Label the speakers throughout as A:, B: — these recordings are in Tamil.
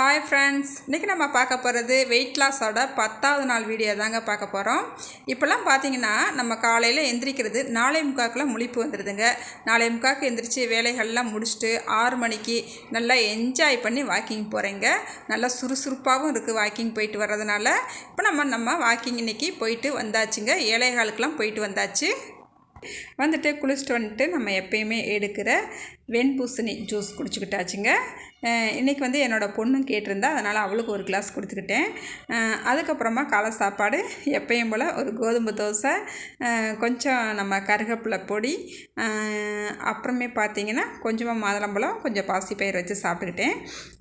A: ஹாய் ஃப்ரெண்ட்ஸ் இன்றைக்கி நம்ம பார்க்க போகிறது வெயிட் லாஸோட பத்தாவது நாள் வீடியோ தாங்க பார்க்க போகிறோம் இப்போல்லாம் பார்த்தீங்கன்னா நம்ம காலையில் எந்திரிக்கிறது நாளை முக்காக்கில் முழிப்பு வந்துடுதுங்க நாளை முக்காக்கு எந்திரிச்சு வேலைகள்லாம் முடிச்சுட்டு ஆறு மணிக்கு நல்லா என்ஜாய் பண்ணி வாக்கிங் போகிறேங்க நல்லா சுறுசுறுப்பாகவும் இருக்குது வாக்கிங் போயிட்டு வர்றதுனால. இப்போ நம்ம நம்ம வாக்கிங் இன்றைக்கி போயிட்டு வந்தாச்சுங்க. ஏழைகளுக்கெல்லாம் போயிட்டு வந்தாச்சு. வந்துட்டு குளிச்சுட்டு வந்துட்டு நம்ம எப்பயுமே எடுக்கிற வெண்பூசணி ஜூஸ் குடிச்சுக்கிட்டாச்சுங்க. இன்றைக்கி வந்து என்னோடய பொண்ணும் கேட்டிருந்தா அதனால் அவளுக்கு ஒரு கிளாஸ் கொடுத்துக்கிட்டேன். அதுக்கப்புறமா காலை சாப்பாடு எப்பயும் போல் ஒரு கோதுமை தோசை கொஞ்சம் நம்ம கருகப்பிலை பொடி அப்புறமே பார்த்திங்கன்னா கொஞ்சமாக மாதுளம்பழம் கொஞ்சம் பாசிப்பயிர் வச்சு சாப்பிட்டுக்கிட்டேன்.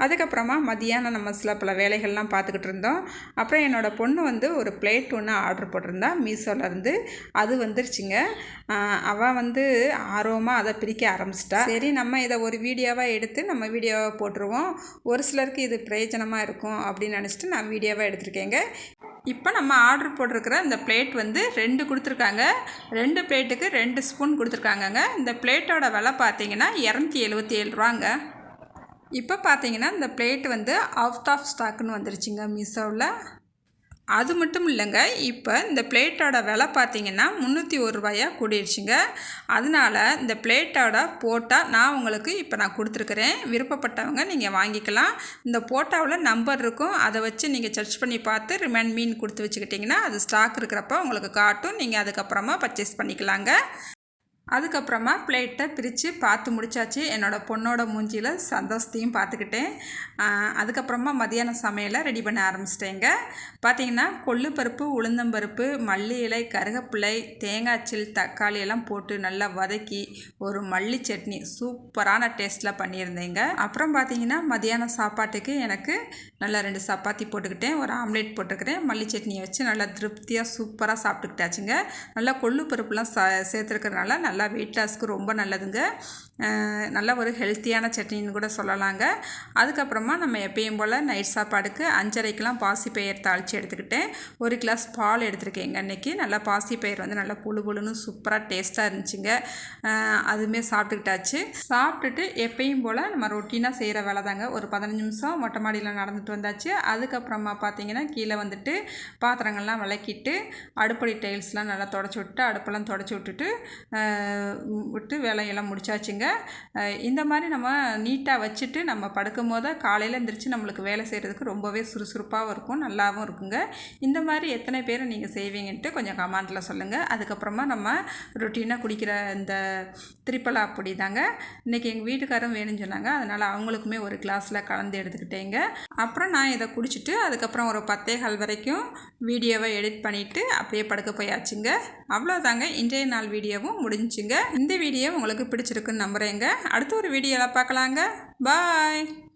A: அதுக்கப்புறமா மதியானம் நம்ம சில பல வேலைகள்லாம் பார்த்துக்கிட்டு இருந்தோம். அப்புறம் என்னோடய பொண்ணு வந்து ஒரு பிளேட் ஒன்று ஆர்டர் போட்டிருந்தா மீஷோலேருந்து அது வந்துருச்சுங்க. அவள் வந்து ஆர்வமாக அதை பிரிக்க ஆரம்பிச்சிட்டா. சரி. நம்ம இதை ஒரு வீடியோவாக எடுத்து நம்ம வீடியோவை போட்டுருவோம். ஒரு சிலருக்கு இது பிரயோஜனமாக இருக்கும் அப்படின்னு நினச்சிட்டு நான் வீடியோவாக எடுத்திருக்கேங்க. இப்போ நம்ம ஆர்டர் போட்டிருக்கிற இந்த பிளேட் வந்து ரெண்டு கொடுத்துருக்காங்க. ரெண்டு பிளேட்டுக்கு ரெண்டு ஸ்பூன் கொடுத்துருக்காங்கங்க. இந்த பிளேட்டோட விலை பார்த்தீங்கன்னா இரநூத்தி எழுபத்தி ஏழு ரூபாங்க. இப்போ பார்த்தீங்கன்னா இந்த பிளேட் வந்து அவுட் ஆஃப் ஸ்டாக்குன்னு வந்துருச்சுங்க மீஷோவில் அது மட்டும் இல்லைங்க இப்போ இந்த பிளேட்டோட விலை பார்த்தீங்கன்னா முந்நூற்றி ஒரு ரூபாயாக கூடிடுச்சுங்க அதனால் இந்த பிளேட்டோட போட்டால் நான் உங்களுக்கு இப்போ நான் கொடுத்துருக்குறேன். விருப்பப்பட்டவங்க நீங்கள் வாங்கிக்கலாம். இந்த போட்டாவில் நம்பர் இருக்கும். அதை வச்சு நீங்கள் சர்ச் பண்ணி பார்த்து ரிமைண்ட் மீன் கொடுத்து வச்சுக்கிட்டிங்கன்னா அது ஸ்டாக் இருக்கிறப்ப உங்களுக்கு காட்டும். நீங்கள் அதுக்கப்புறமா பர்ச்சேஸ் பண்ணிக்கலாங்க. அதுக்கப்புறமா பிளேட்டை பிரித்து பார்த்து முடித்தாச்சு என்னோடய பொண்ணோட மூஞ்சியில் சந்தோஷத்தையும் பார்த்துக்கிட்டேன். அதுக்கப்புறமா மதியான சமையலை ரெடி பண்ண ஆரம்பிச்சிட்டேங்க. பார்த்தீங்கன்னா கொள்ளு பருப்பு உளுந்தம்பருப்பு மல்லி இலை கருகப்பிள்ளை தேங்காய்ச்சில் தக்காளி எல்லாம் போட்டு நல்லா வதக்கி ஒரு மல்லி சட்னி சூப்பரான டேஸ்ட்டில் பண்ணியிருந்தேங்க. அப்புறம் பார்த்தீங்கன்னா மதியான சாப்பாட்டுக்கு எனக்கு நல்லா ரெண்டு சப்பாத்தி போட்டுக்கிட்டேன். ஒரு ஆம்லேட் போட்டுக்கிறேன் மல்லி சட்னியை வச்சு நல்லா திருப்தியாக சூப்பராக சாப்பிட்டுக்கிட்டாச்சுங்க. நல்லா கொள்ளு பருப்புலாம் சா சேர்த்துருக்கறனால நல்லா நல்லா வெயிட் லாஸ்க்கு ரொம்ப நல்லதுங்க. நல்ல ஒரு ஹெல்த்தியான சட்னின்னு கூட சொல்லலாங்க. அதுக்கப்புறமா நம்ம எப்பயும் போல் நைட் சாப்பாடுக்கு அஞ்சரைக்கெலாம் பாசிப்பயிர் தாளித்து எடுத்துக்கிட்டேன். ஒரு கிளாஸ் பால் எடுத்துருக்கேங்க அன்றைக்கி நல்லா பாசிப்பயிர் வந்து நல்லா புழு புழுன்னு சூப்பராக டேஸ்ட்டாக இருந்துச்சுங்க. அதுவுமே சாப்பிட்டுக்கிட்டாச்சு. சாப்பிட்டுட்டு எப்பயும் போல் நம்ம ரொட்டீனாக செய்கிற வேலை தாங்க. ஒரு பதினஞ்சு நிமிஷம் மொட்டை மாடியில் நடந்துட்டு வந்தாச்சு. அதுக்கப்புறமா பார்த்தீங்கன்னா கீழே வந்துட்டு பாத்திரங்கள்லாம் விளக்கிட்டு அடுப்படி டைல்ஸ்லாம் நல்லா தொடச்சி விட்டு அடுப்பெல்லாம் தொடச்சி விட்டுட்டு விட்டு வேலையெல்லாம் முடிச்சாச்சுங்க. இந்த மாதிரி நம்ம நீட்டாக வச்சுட்டு நம்ம படுக்கும் போது காலையில் எழுந்திரிச்சு நம்மளுக்கு வேலை செய்கிறதுக்கு ரொம்பவே சுறுசுறுப்பாகவும் இருக்கும் நல்லாவும் இருக்குங்க. இந்த மாதிரி எத்தனை பேர் நீங்கள் செய்வீங்கன்ட்டு கொஞ்சம் கமாண்டில் சொல்லுங்கள் அதுக்கப்புறமா நம்ம ரொட்டீனாக குடிக்கிற இந்த திரிப்பலா பொடி தாங்க இன்றைக்கி எங்கள் வீட்டுக்காரும் வேணும்னு சொன்னாங்க. அதனால் அவங்களுக்குமே ஒரு கிளாஸில் கலந்து எடுத்துக்கிட்டேங்க. அப்புறம் நான் இதை குடிச்சிட்டு அதுக்கப்புறம் ஒரு பத்தே கால் வரைக்கும் வீடியோவை எடிட் பண்ணிவிட்டு அப்படியே படுக்க போயாச்சுங்க. அவ்வளோதாங்க இன்றைய நாள் வீடியோவும் முடிஞ்சுங்க இந்த வீடியோ உங்களுக்கு பிடிச்சிருக்குன்னு நம்புகிறேங்க அடுத்த ஒரு வீடியோவில் பார்க்கலாங்க. பாய்.